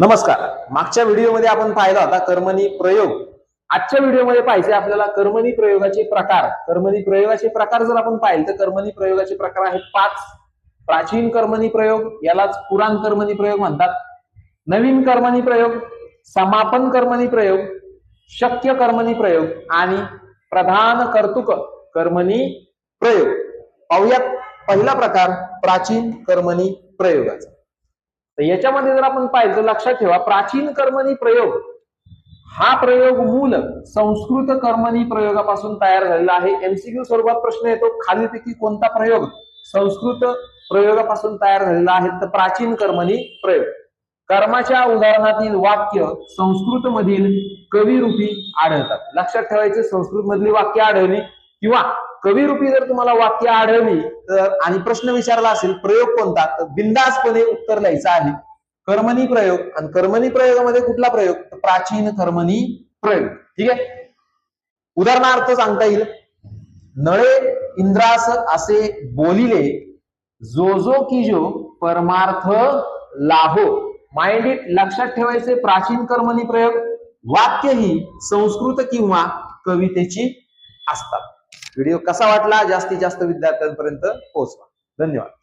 नमस्कार. मागच्या व्हिडिओमध्ये आपण पाहिला होता कर्मणी प्रयोग. आजच्या व्हिडिओमध्ये पाहिजे आपल्याला कर्मणी प्रयोगाचे प्रकार. कर्मणी प्रयोगाचे प्रकार जर आपण पाहिले तर कर्मणी प्रयोगाचे प्रकार आहेत पाच. प्राचीन कर्मणी प्रयोग यालाच पुराण कर्मणी प्रयोग म्हणतात. नवीन कर्मणी प्रयोग समापन कर्मणी प्रयोग शक्य कर्मणी प्रयोग आणि प्रधान कर्तुक कर्मणी प्रयोग. पाहुयात पहिला प्रकार प्राचीन कर्मणी प्रयोगाचा. तर याच्यामध्ये जर आपण पाहिलं तर लक्षात ठेवा प्राचीन कर्मणी प्रयोग हा प्रयोग मूल संस्कृत कर्मणी प्रयोगापासून तयार झालेला आहे. एमसीक्यू स्वरूपात प्रश्न येतो खालीलपैकी कोणता प्रयोग संस्कृत प्रयोगापासून तयार झालेला आहे? तर प्राचीन कर्मणी प्रयोग. कर्माच्या उदाहरणातील वाक्य संस्कृत मधील कविरूपी आढळतात. लक्षात ठेवायचे संस्कृत मधली वाक्य आढळली किंवा कवीरूपी जर तुम्हाला वाक्य आढळली तर आणि प्रश्न विचारला असेल प्रयोग कोणता? तर बिंदासपणे उत्तर लिहायचं आहे. कर्मणी प्रयोग. आणि कर्मणी प्रयोगामध्ये कुठला प्रयोग? प्राचीन कर्मणी प्रयोग. ठीक आहे? उदाहरणार्थ सांगता येईल. नळे इंद्रास असे बोलिले जो जो की जो परमार्थ लाभो. माइंड इट लक्षात ठेवायचे प्राचीन कर्मणी प्रयोग. वाक्य ही संस्कृत किंवा कवितेची असतात. व्हिडिओ कसा वाटला? जास्तीत जास्त विद्यार्थ्यांपर्यंत पोहोचवा. धन्यवाद.